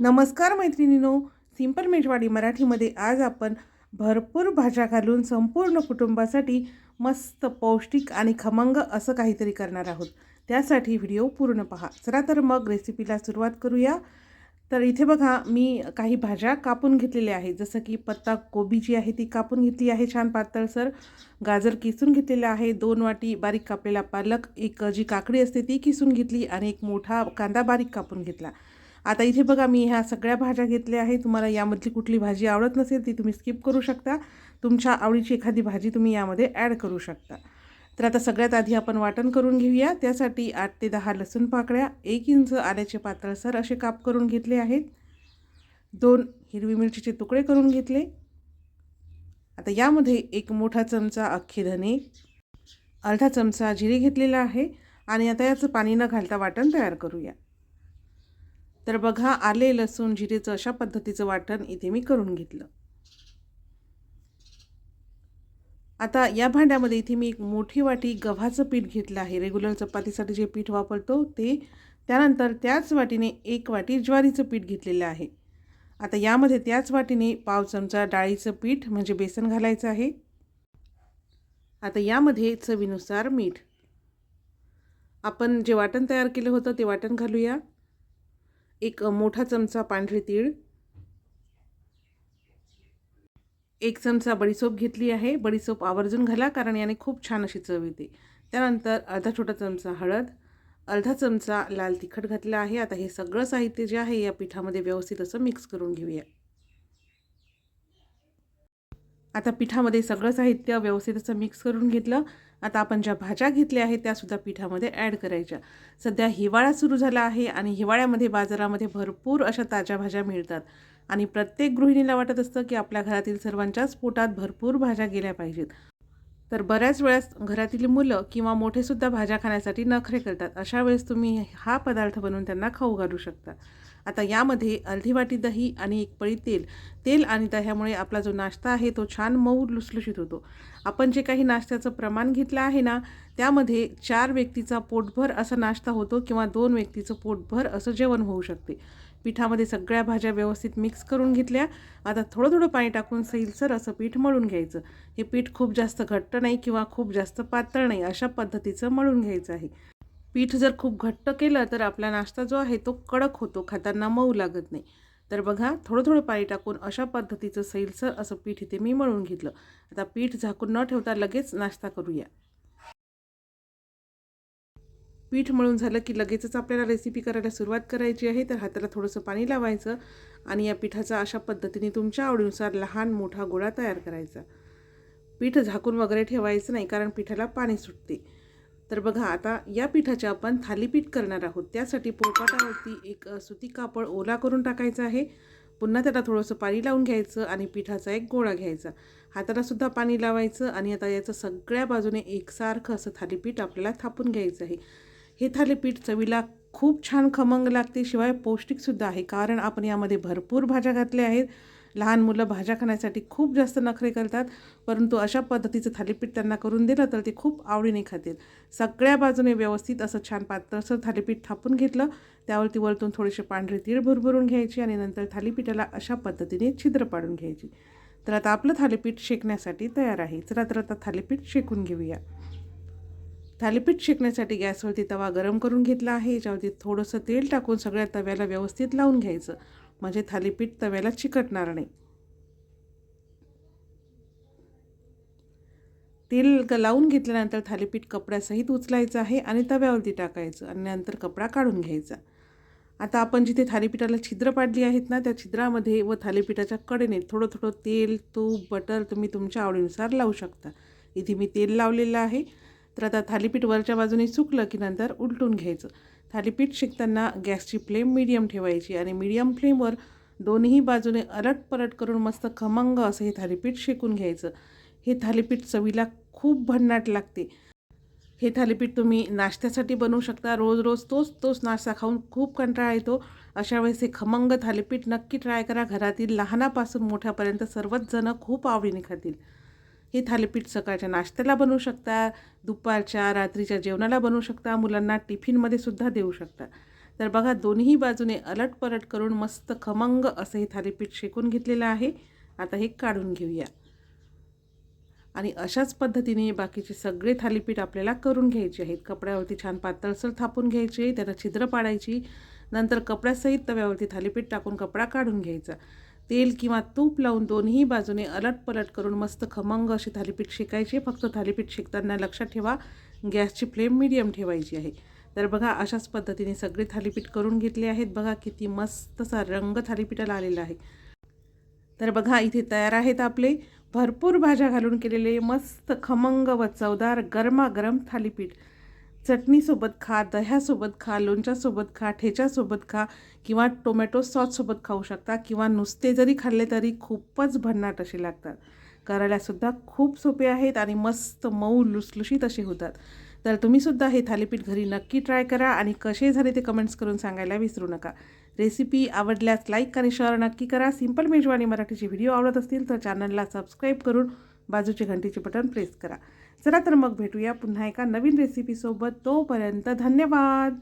नमस्कार मैत्रिणीनो सिंपल मेजवाडी मराठीमध्ये आज आपण भरपूर भाज्या घालून संपूर्ण कुटुंबासाठी मस्त पौष्टिक आणि खमंग असं काहीतरी करणार आहोत. त्यासाठी व्हिडिओ पूर्ण पहा. चला तर मग रेसिपीला सुरुवात करूया. तर इथे बघा मी काही भाज्या कापून घेतलेल्या आहेत. जसं की पत्ता कोबी जी आहे ती कापून घेतली आहे छान पातळसर गाजर किसून घेतलेलं आहे. दोन वाटी बारीक कापलेला पालक एक जी काकडी असते ती किसून घेतली आणि एक मोठा कांदा बारीक कापून घेतला. आता इथे बघा मी ह्या सगळ्या भाज्या घेतल्या आहे तुम्हाला यामधली कुठली भाजी आवडत नसेल ती तुम्ही स्किप करू शकता. तुमच्या आवडीची एखादी भाजी तुम्ही यामध्ये ॲड करू शकता. तर आता सगळ्यात आधी आपण वाटण करून घेऊया. त्यासाठी आठ ते दहा लसूण पाकळ्या एक इंच आल्याचे पातळसर असे काप करून घेतले आहेत. दोन हिरवी मिरचीचे तुकडे करून घेतले. आता यामध्ये एक मोठा चमचा अख्खे धने अर्धा चमचा जिरे घेतलेला आहे. आणि आता याचं पाणी न घालता वाटण तयार करूया. तर बघा आले लसूण जिरेचं अशा पद्धतीचं वाटण इथे मी करून घेतलं. आता या भांड्यामध्ये इथे मी एक मोठी वाटी गव्हाचं पीठ घेतलं आहे. रेग्युलर चपातीसाठी जे पीठ वापरतो ते त्यानंतर त्याच वाटीने एक वाटी ज्वारीचं पीठ घेतलेलं आहे. आता यामध्ये त्याच वाटीने पाव चमचा डाळीचं पीठ म्हणजे बेसन घालायचं आहे. आता यामध्ये चवीनुसार मीठ. आपण जे वाटण तयार केलं होतं ते वाटण घालूया. एक मोठा चमचा पांढरे तीळ. एक चमचा बडीसोप घेतली आहे. बडीसोप आवर्जून घाला कारण याने खूप छान अशी चव येते. त्यानंतर अर्धा छोटा चमचा हळद अर्धा चमचा लाल तिखट घातला आहे. आता हे सगळं साहित्य जे आहे या पिठामध्ये व्यवस्थित असं मिक्स करून घेऊया. आता पिठामध्ये सगळं साहित्य व्यवस्थित असं मिक्स करून घेतलं. आता आपण ज्या भाज्या घेतल्या आहेत त्यासुद्धा पिठामध्ये ॲड करायच्या. सध्या हिवाळा सुरू झाला आहे आणि हिवाळ्यामध्ये बाजारामध्ये भरपूर अशा ताज्या भाज्या मिळतात. आणि प्रत्येक गृहिणीला वाटत असतं की आपल्या घरातील सर्वांच्याच पोटात भरपूर भाज्या गेल्या पाहिजेत. तर बऱ्याच वेळेस घरातील मुलं किंवा मोठेसुद्धा भाज्या खाण्यासाठी नखरे करतात. अशा वेळेस तुम्ही हा पदार्थ बनवून त्यांना खाऊ घालू शकता. आता यामध्ये अर्धी वाटी दही आणि एक पळी तेल. तेल आणि दह्यामुळे आपला जो नाश्ता आहे तो छान मऊ लुसलुशीत होतो. आपण जे काही नाश्त्याचं प्रमाण घेतलं आहे ना त्यामध्ये चार व्यक्तीचा पोटभर असा नाश्ता होतो किंवा दोन व्यक्तीचं पोटभर असं जेवण होऊ शकते. पिठामध्ये सगळ्या भाज्या व्यवस्थित मिक्स करून घेतल्या. आता थोडं थोडं पाणी टाकून सैलसर असं पीठ मळून घ्यायचं. हे पीठ खूप जास्त घट्ट नाही किंवा खूप जास्त पातळ नाही अशा पद्धतीचं मळून घ्यायचं आहे. पीठ जर खूप घट्ट केलं तर आपला नाश्ता जो आहे तो कडक होतो खाताना मऊ लागत नाही. तर बघा थोडं थोडं पाणी टाकून अशा पद्धतीचं सैलसर असं पीठ इथे मी मळून घेतलं. आता पीठ झाकून न ठेवता लगेच नाश्ता करूया. पीठ मळून झालं की लगेचच आपल्याला रेसिपी करायला सुरुवात करायची आहे. तर हाताला थोडंसं पाणी लावायचं आणि या पिठाचा अशा पद्धतीने तुमच्या आवडीनुसार लहान मोठा गोळा तयार करायचा. पीठ झाकून वगैरे ठेवायचं नाही कारण पिठाला पाणी सुटते. तर बघा आता या पिठाचे आपण थालीपीठ करणार आहोत. त्यासाठी पोळपाटावरती एक सुती कापड ओला करून टाकायचं आहे. पुन्हा त्याला थोडंसं पाणी लावून घ्यायचं आणि पिठाचा एक गोळा घ्यायचा. हातालासुद्धा पाणी लावायचं आणि आता याचं सगळ्या बाजूने एकसारखं असं थालीपीठ आपल्याला थापून घ्यायचं आहे. हे थालीपीठ चवीला खूप छान खमंग लागते शिवाय पौष्टिकसुद्धा आहे. कारण आपण यामध्ये भरपूर भाज्या घातल्या आहेत. लहान मुलं भाज्या खाण्यासाठी खूप जास्त नखरे करतात परंतु अशा पद्धतीचं थालीपीठ त्यांना करून दिलं तर ते खूप आवडीने खातील. सगळ्या बाजूने व्यवस्थित असं छान पात्रसर थालीपीठ थापून घेतलं. त्यावरती वरतून थोडेसे पांढरे तीळ भरभरून घ्यायची आणि नंतर थालीपीठाला अशा पद्धतीने छिद्र पाडून घ्यायची. तर आता आपलं थालीपीठ शेकण्यासाठी तयार आहे. चला तर आता थालीपीठ शेकून घेऊया. थालीपीठ शेकण्यासाठी गॅसवरती तवा गरम करून घेतला आहे. याच्यावरती थोडंसं तेल टाकून सगळ्या तव्याला व्यवस्थित लावून घ्यायचं. म्हणजे थालीपीठ तव्याला चिकटणार नाही. तेल लावून घेतल्यानंतर थालीपीठ कपड्यासहित उचलायचं आहे आणि तव्यावरती टाकायचं आणि नंतर कपडा काढून घ्यायचा. आता आपण जिथे थालीपीठाला छिद्र पाडली आहेत ना त्या छिद्रामध्ये व थालीपीठाच्या कडेने थोडं थोडं तेल तूप बटर तुम्ही तुमच्या आवडीनुसार लावू शकता. इथे मी तेल लावलेलं आहे. तर आता थालीपीठ वरच्या बाजूने सुकलं की नंतर उलटून घ्यायचं. थालीपीठ शिकताना गॅसची फ्लेम मिडियम ठेवायची आणि मिडियम फ्लेमवर दोन्ही बाजूने अलट पलट करून मस्त खमंग असं हे थालीपीठ शेकून घ्यायचं. हे थालीपीठ चवीला खूप भन्नाट लागते. हे थालीपीठ तुम्ही नाश्त्यासाठी बनवू शकता. रोज रोज तोच तोच नाश्ता खाऊन खूप कंटाळा येतो. अशा वेळेस हे खमंग थालीपीठ नक्की ट्राय करा. घरातील लहानापासून मोठ्यापर्यंत सर्वच जणं खूप आवडीने खातील. हे थालीपीठ सकाळच्या नाश्त्याला बनवू शकता दुपारच्या रात्रीच्या जेवणाला बनवू शकता मुलांना टिफिनमध्ये सुद्धा देऊ शकता. तर बघा दोन्ही बाजूने अलट पलट करून मस्त खमंग असं हे थालीपीठ शेकून घेतलेलं आहे. आता हे काढून घेऊया. आणि अशाच पद्धतीने बाकीचे सगळे थालीपीठ आपल्याला करून घ्यायचे आहेत. कपड्यावरती छान पातळसर थापून घ्यायचे त्याला छिद्र पाडायची. नंतर कपड्यासहित तव्यावरती थालीपीठ टाकून कपडा काढून घ्यायचा. तेल किंवा तूप लावून दोन्ही बाजूने अलट पलट करून मस्त खमंग असे थालीपीठ शेकायची. फक्त थालीपीठ शेकताना लक्षात ठेवा गॅसची फ्लेम मिडियम ठेवायची आहे. तर बघा अशाच पद्धतीने सगळे थालीपीठ करून घेतले आहेत. बघा किती मस्तसा रंग थालीपीठाला आलेला आहे. तर बघा इथे तयार आहेत आपले भरपूर भाज्या घालून केलेले मस्त खमंग व चवदार गरमागरम थालीपीठ. चटणीसोबत खा दह्यासोबत खा लोणच्यासोबत खा ठेच्यासोबत खा किंवा टोमॅटो सॉससोबत खाऊ शकता किंवा नुसते जरी खाल्ले तरी खूपच भन्नाट असे लागतात. करायलासुद्धा खूप सोपे आहेत आणि मस्त मऊ लुसलुशीत असे होतात. तर तुम्हीसुद्धा हे थालीपीठ घरी नक्की ट्राय करा आणि कसे झाले ते कमेंट्स करून सांगायला विसरू नका. रेसिपी आवडल्यास लाईक आणि शेअर नक्की करा. सिंपल मेजवानी मराठीचे व्हिडिओ आवडत असतील तर चॅनलला सबस्क्राईब करून बाजूचे घंटीचे बटन प्रेस करा. चला तर मग भेटूया पुन्हा एका नवीन रेसिपीसोबत तोपर्यंत धन्यवाद.